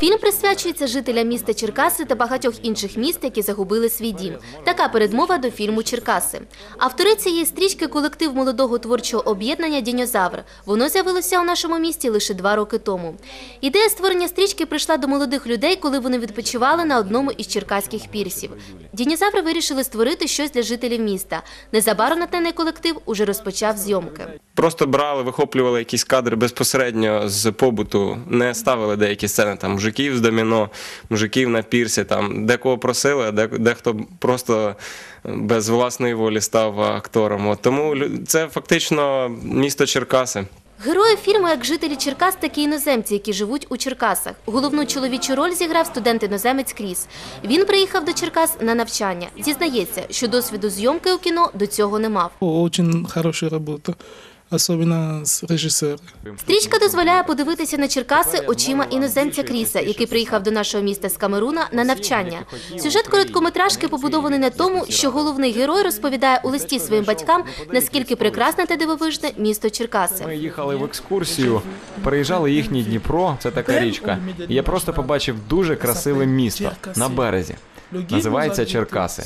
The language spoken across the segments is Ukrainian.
Фільм присвячується жителям міста Черкаси та багатьох інших міст, які загубили свій дім. Така передмова до фільму Черкаси. Автори цієї стрічки колектив молодого творчого об'єднання Дінозавр. Воно з'явилося у нашому місті лише два роки тому. Ідея створення стрічки прийшла до молодих людей, коли вони відпочивали на одному із черкаських пірсів. Дінозаври вирішили створити щось для жителів міста. Незабаром нативний колектив уже розпочав зйомки. Просто брали, вихоплювали якісь кадри безпосередньо з побуту, не ставили деякі сцени там мужиків з доміно, мужиків на пірсі, там декого просили, а дехто просто без власної волі став актором. От, тому лю- це фактично місто Черкаси. Герої фільму як жителі Черкас, так і іноземці, які живуть у Черкасах. Головну чоловічу роль зіграв студент-іноземець Кріс. Він приїхав до Черкас на навчання. Зізнається, що досвіду зйомки у кіно до цього не мав. Очень хорошая работа, особенно с режиссером. Стрічка дозволяє подивитися на Черкаси очима іноземця Кріса, який приїхав до нашого міста з Камеруна на навчання. Сюжет короткометражки побудований на тому, що головний герой розповідає у листі своїм батькам, наскільки прекрасне та дивовижне місто Черкаси. Ми їхали в екскурсію, переїжджали їхній Дніпро, це така річка. І я просто побачив дуже красиве місто на березі. Називається Черкаси.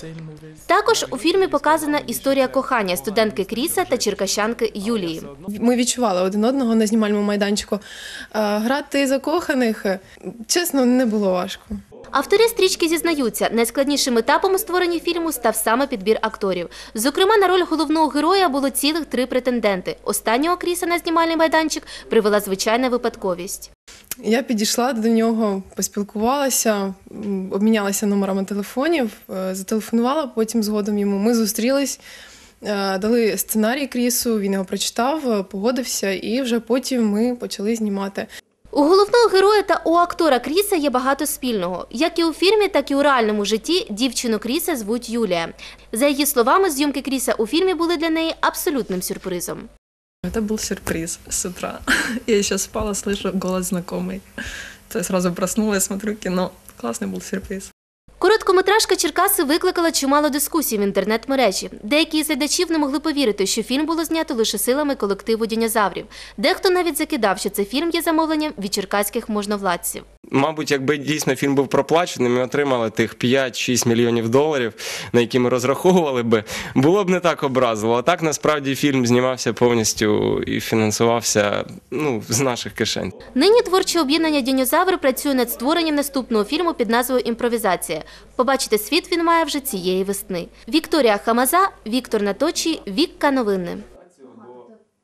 Також у фільмі показана історія кохання студентки Кріса та черкащанки Юлії. Ми відчували один одного на знімальному майданчику. Грати закоханих, е, чесно, не було важко. Автори стрічки зізнаються, найскладнішим етапом у створенні фільму став саме підбір акторів. Зокрема, на роль головного героя було цілих три претенденти. Останнього Кріса на знімальний майданчик привела звичайна випадковість. Я підійшла до нього, поспілкувалася, обмінялася номерами телефонів, е, зателефонувала потім згодом йому. Ми зустрілись, е, дали сценарій Крісу, він його прочитав, е, погодився, і вже потім ми почали знімати. У головного героя та у актора Кріса є багато спільного. Як і у фільмі, так і у реальному житті дівчину Кріса звуть Юлія. За її словами, зйомки Кріса у фільмі були для неї абсолютним сюрпризом. Это был сюрприз с утра. Я еще спала, слышу голос знакомый. То есть сразу проснулась, смотрю кино. Классный был сюрприз. Короткометражка Черкаси викликала чимало дискусій в інтернет-мережі. Деякі із глядачів не могли повірити, що фільм було знято лише силами колективу дінозаврів. Дехто навіть закидав, що цей фільм є замовленням від черкаських можновладців. Мабуть, якби дійсно фільм був проплачений, ми отримали тих 5-6 мільйонів доларів, на які ми розраховували би, було б не так образливо. А так насправді фільм знімався повністю і фінансувався ну, з наших кишень. Нині творче об'єднання Дінозавр працює над створенням наступного фільму під назвою Імпровізація. Побачити світ він має вже цієї весни. Вікторія Хамаза, Віктор Наточі, Вікка Новини.